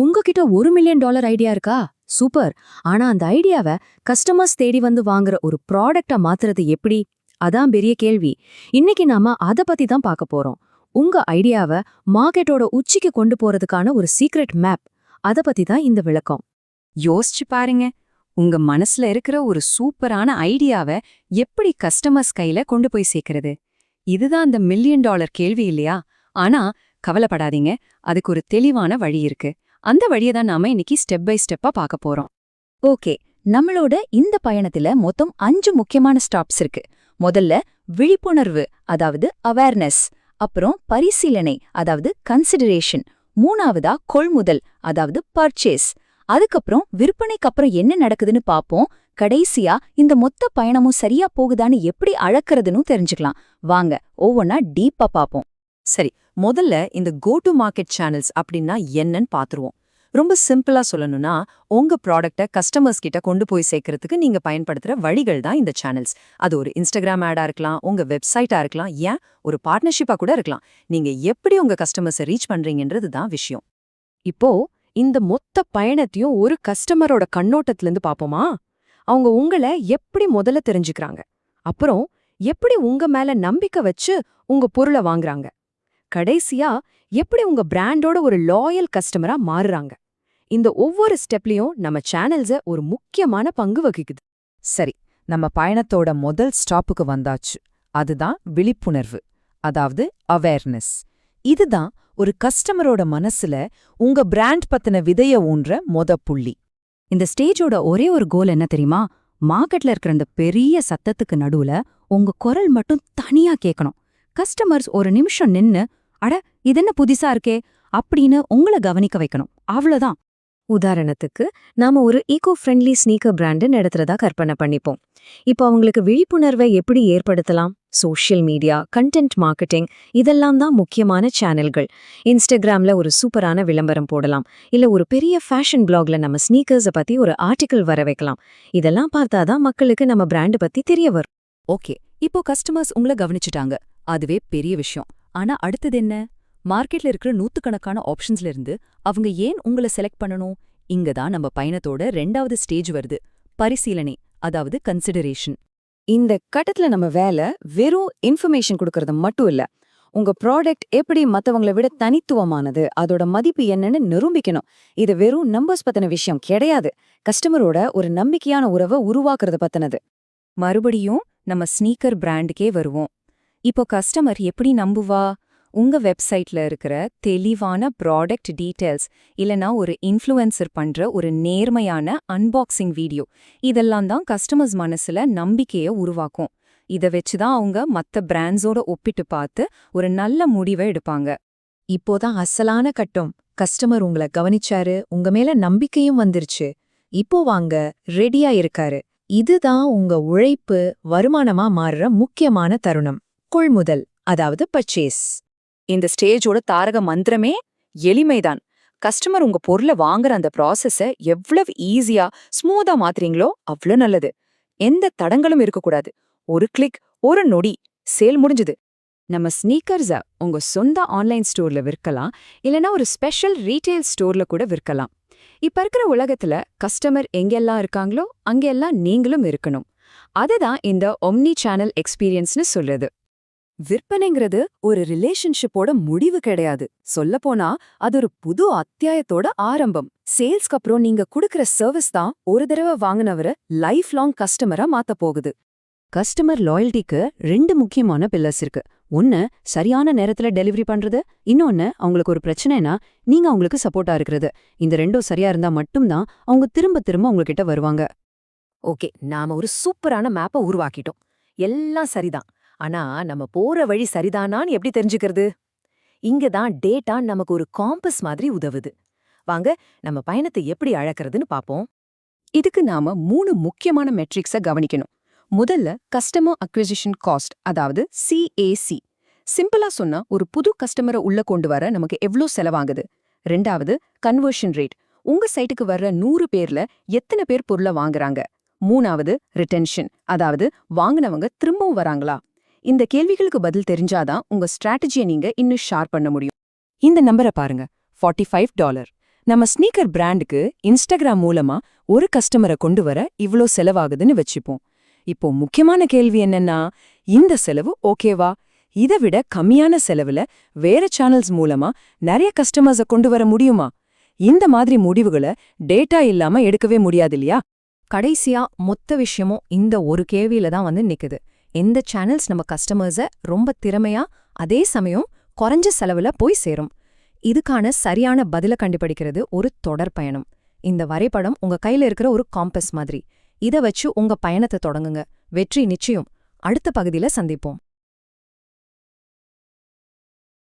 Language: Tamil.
உங்ககிட்ட ஒரு மில்லியன் டாலர் ஐடியா இருக்கா? சூப்பர் ஆனா அந்த ஐடியாவை கஸ்டமர்ஸ் தேடி வந்து வாங்குற ஒரு ப்ராடக்டா மாத்துறது எப்படி? அதான் பெரிய கேள்வி. இன்னைக்கு நாம அத பத்தி தான் பார்க்க போறோம். உங்க ஐடியாவை மார்க்கெட்டோட உச்சிக்கு கொண்டு போறதுக்கான ஒரு சீக்ரெட் மேப் அத பத்தி தான் இந்த விளக்கம். யோசிச்சு பாருங்க. உங்க மனசுல இருக்கிற ஒரு சூப்பரான ஐடியாவை எப்படி கஸ்டமர்ஸ் கையில கொண்டு போய் சேர்க்கறது? இதுதான் அந்த மில்லியன் டாலர் கேள்வி இல்லையா? ஆனா கவலைப்படாதீங்க. அதுக்கு ஒரு தெளிவான வழி இருக்கு. அந்த வழியை தான் நாம இன்னைக்கு ஸ்டெப் பை ஸ்டெப்பா பார்க்க போறோம். ஓகே நம்மளோட இந்த பயணத்துல மொத்தம் அஞ்சு முக்கியமான ஸ்டாப்ஸ் இருக்கு. முதல்ல விழிப்புணர்வு அதாவது அவேர்னஸ் அப்புறம் பரிசீலனை அதாவது கன்சிடரேஷன் மூணாவதா கொள்முதல் அதாவது பர்ச்சேஸ் அதுக்கப்புறம் விற்பனைக்கு அப்புறம் என்ன நடக்குதுன்னு பாப்போம் கடைசியா இந்த மொத்த பயணமும் சரியா போகுதான்னு எப்படி அழக்கிறதுன்னு தெரிஞ்சுக்கலாம். வாங்க ஒவ்வொன்னா டீப்பா பாப்போம் சரி முதல்ல இந்த கோ டு மார்க்கெட் சேனல்ஸ் அப்படின்னா என்னன்னு பாத்துருவோம். ரொம்ப சிம்பிளா சொல்லணும்னா உங்க ப்ராடக்ட்டை கஸ்டமர்ஸ் கிட்ட கொண்டு போய் சேர்க்கறதுக்கு நீங்க பயன்படுத்துற வழிகள் தான் இந்த சேனல்ஸ் அது ஒரு இன்ஸ்டாகிராம் ஆடா இருக்கலாம் உங்க வெப்சைட்டா இருக்கலாம் ஏன்? ஒரு பார்ட்னர்ஷிப்பா கூட இருக்கலாம். நீங்க எப்படி உங்க கஸ்டமர்ஸை ரீச் பண்றீங்கன்றது தான் விஷயம். இப்போ இந்த மொத்த பயணத்தையும் ஒரு கஸ்டமரோட கண்ணோட்டத்துல இருந்து பாப்போமா? அவங்க உங்களை எப்படி முதல்ல தெரிஞ்சுக்கிறாங்க? அப்புறம் எப்படி உங்க மேல நம்பிக்கை வச்சு உங்க பொருளை வாங்குறாங்க? கடைசியா எப்படி உங்க பிராண்டோட ஒரு லாயல் கஸ்டமரா மாறுறாங்க. இந்த ஒவ்வொரு ஸ்டெப்லயும் நம்ம சேனல்ஸ ஒரு முக்கியமான பங்கு வகிக்குது. சரி நம்ம பயணத்தோட முதல் ஸ்டாப்புக்கு வந்தாச்சு. அதுதான் விழிப்புணர்வு அதாவது அவேர்னஸ் இதுதான் ஒரு கஸ்டமரோட மனசுல உங்க பிராண்ட் பத்தின விதைய ஊன்ற மொத புள்ளி. இந்த ஸ்டேஜோட ஒரே ஒரு கோல் என்ன தெரியுமா? மார்க்கெட்ல இருக்கிற அந்த பெரிய சத்தத்துக்கு நடுவுல உங்க குரல் மட்டும் தனியா கேட்கணும் கஸ்டமர்ஸ் ஒரு நிமிஷம் நின்னு அட இதென்ன புதுசா இருக்கே? அப்படின்னு உங்கள கவனிக்க வைக்கணும். அவ்வளவுதான். உதாரணத்துக்கு நாம ஒரு ஈகோ ஃப்ரெண்ட்லி ஸ்னீக்கர் பிராண்டு நடத்துறதா கற்பனை பண்ணிப்போம். இப்போ அவங்களுக்கு விழிப்புணர்வை எப்படி ஏற்படுத்தலாம்? சோஷியல் மீடியா கண்டென்ட் மார்க்கெட்டிங் இதெல்லாம் தான் முக்கியமான சேனல்கள் இன்ஸ்டாகிராம்ல ஒரு சூப்பரான விளம்பரம் போடலாம். இல்ல ஒரு பெரிய ஃபேஷன் பிளாக்ல நம்ம ஸ்னீக்கர்ஸை பத்தி ஒரு ஆர்டிக்கிள் வர வைக்கலாம். இதெல்லாம் பார்த்தாதான் மக்களுக்கு நம்ம பிராண்டு பத்தி தெரிய வரும். ஓகே இப்போ கஸ்டமர்ஸ் உங்களை கவனிச்சுட்டாங்க. அதுவே பெரிய விஷயம். ஆனா அடுத்தது என்ன? மார்க்கெட்ல இருக்கிற நூத்துக்கணக்கான ஆப்ஷன்ஸ்ல இருந்து அவங்க ஏன் உங்களை செலக்ட் பண்ணணும்? இங்க தான் நம்ம பயணத்தோட ரெண்டாவது ஸ்டேஜ் வருது. பரிசீலனை அதாவது கன்சிடரேஷன் இந்த கட்டத்துல நம்ம வேலை வெறும் இன்ஃபர்மேஷன் கொடுக்கறது மட்டும் இல்ல. உங்க ப்ராடக்ட் எப்படி மத்தவங்கள விட தனித்துவமானது அதோட மதிப்பு என்னன்னு நிரூபிக்கணும். இது வெறும் நம்பர்ஸ் பத்தின விஷயம் கிடையாது. கஸ்டமரோட ஒரு நம்பிக்கையான உறவை உருவாக்குறது பத்தினது. மறுபடியும் நம்ம ஸ்னீக்கர் பிராண்டுக்கே வருவோம். இப்போ கஸ்டமர் எப்படி நம்புவா? உங்க வெப்சைட்ல இருக்கிற தெளிவான ப்ராடக்ட் டீடைல்ஸ் இல்லனா ஒரு இன்ஃப்ளூயன்சர் பண்ற ஒரு நேர்மையான அன்பாக்சிங் வீடியோ இதெல்லாம் தான் கஸ்டமர்ஸ் மனசுல நம்பிக்கைய உருவாக்கும். இத வச்சு தான் அவங்க மத்த பிராண்ட்ஸோட ஒப்பிட்டு பார்த்து ஒரு நல்ல முடிவை எடுப்பாங்க. இப்போதான் அசலான கட்டம். கஸ்டமர் உங்கள கவனிச்சாரு உங்க மேல நம்பிக்கையும் வந்துருச்சு. இப்போ வாங்க ரெடியா இருக்காரு. இதுதான் உங்க உழைப்பு வருமானமா மாறுற முக்கியமான தருணம். கொள்முதல் அதாவது பர்ச்சேஸ் இந்த ஸ்டேஜோட தாரக மந்திரமே எளிமைதான். கஸ்டமர் உங்க பொருளை வாங்குற அந்த ப்ராசஸ எவ்வளவு ஈஸியா ஸ்மூதா மாத்துறீங்களோ அவ்வளவு நல்லது. எந்த தடங்களும் இருக்கக்கூடாது. ஒரு கிளிக் ஒரு நொடி சேல் முடிஞ்சுது. நம்ம ஸ்னீக்கர்ஸ உங்க சொந்த ஆன்லைன் ஸ்டோர்ல விற்கலாம் இல்லனா ஒரு ஸ்பெஷல் ரீட்டைல் ஸ்டோர்ல கூட விற்கலாம். இப்ப இருக்கிற உலகத்துல கஸ்டமர் எங்கெல்லாம் இருக்காங்களோ அங்கெல்லாம் நீங்களும் இருக்கணும். அதுதான் இந்த ஒம்னி சேனல் எக்ஸ்பீரியன்ஸ்னு சொல்றது. விற்பனைங்கிறது ஒரு ரிலேஷன்ஷிப்போட முடிவு கிடையாது. சொல்லப்போனா அது ஒரு புது அத்தியாயத்தோட ஆரம்பம். சேல்ஸ்க்கு அப்புறம் நீங்க குடுக்கற சர்வீஸ் தான் ஒரு தடவை வாங்கினவரை லைஃப் லாங் கஸ்டமரா மாத்த போகுது. கஸ்டமர் லாயல்ட்டிக்கு ரெண்டு முக்கியமான பில்லர்ஸ் இருக்கு. ஒன்னு சரியான நேரத்துல டெலிவரி பண்றது. இன்னொன்னு அவங்களுக்கு ஒரு பிரச்சனைனா நீங்க அவங்களுக்கு சப்போர்ட்டா இருக்கிறது. இந்த ரெண்டும் சரியா இருந்தா மட்டும்தான் அவங்க திரும்ப திரும்ப உங்ககிட்ட வருவாங்க. ஓகே நாம ஒரு சூப்பரான மேப்பை உருவாக்கிட்டோம். எல்லாம் சரிதான். ஆனா நம்ம போற வழி சரிதானான்னு எப்படி தெரிஞ்சுக்கிறது? இங்க தான் டேட்டா நமக்கு ஒரு காம்பஸ் மாதிரி உதவுது. வாங்க நம்ம பயணத்தை எப்படி அழக்கிறதுன்னு பாப்போம். இதுக்கு நாம மூணு முக்கியமான மெட்ரிக்ஸ கவனிக்கணும். முதல்ல கஸ்டமர் அக்விசிஷன் காஸ்ட் அதாவது சிஏசி சிம்பிளா சொன்னா ஒரு புது கஸ்டமரை உள்ள கொண்டு வர நமக்கு எவ்ளோ செலவாகுது? ரெண்டாவது கன்வர்ஷன் ரேட். உங்க சைட்டுக்கு வர்ற நூறு பேர்ல எத்தனை பேர் பொருளை வாங்குறாங்க? மூணாவது ரிட்டென்ஷன். அதாவது வாங்குனவங்க திரும்பவும் வராங்களா? இந்த கேள்விகளுக்கு பதில் தெரிஞ்சாதான் உங்க ஸ்ட்ராட்டஜியை நீங்க இன்னும் ஷேர் பண்ண முடியும். இந்த நம்பரை பாருங்க. 45 ஃபைவ் டாலர் நம்ம ஸ்னீக்கர் பிராண்டுக்கு இன்ஸ்டாகிராம் மூலமா ஒரு கஸ்டமரை கொண்டு வர இவ்ளோ செலவாகுதுன்னு வச்சுப்போம். இப்போ முக்கியமான கேள்வி என்னன்னா இந்த செலவு ஓகேவா இதை விட கம்மியான செலவுல வேற சேனல்ஸ் மூலமா நிறைய கஸ்டமர்ஸ கொண்டு வர முடியுமா? இந்த மாதிரி முடிவுகளை டேட்டா இல்லாம எடுக்கவே முடியாது இல்லையா? கடைசியா மொத்த விஷயமும் இந்த ஒரு கேள்வியில தான் வந்து நிக்குது. எந்த சேனல்ஸ் நம்ம கஸ்டமர்ஸ ரொம்ப திறமையா அதே சமயம் குறைஞ்ச செலவுல போய் சேரும். இதுக்கான சரியான பதில கண்டுபிடிக்கிறது ஒரு தொடர் பயணம். இந்த வரைபடம் உங்க கையில இருக்கிற ஒரு காம்பஸ் மாதிரி. இத வச்சு உங்க பயணத்தை தொடங்குங்க. வெற்றி நிச்சயம். அடுத்த பகுதியில சந்திப்போம்.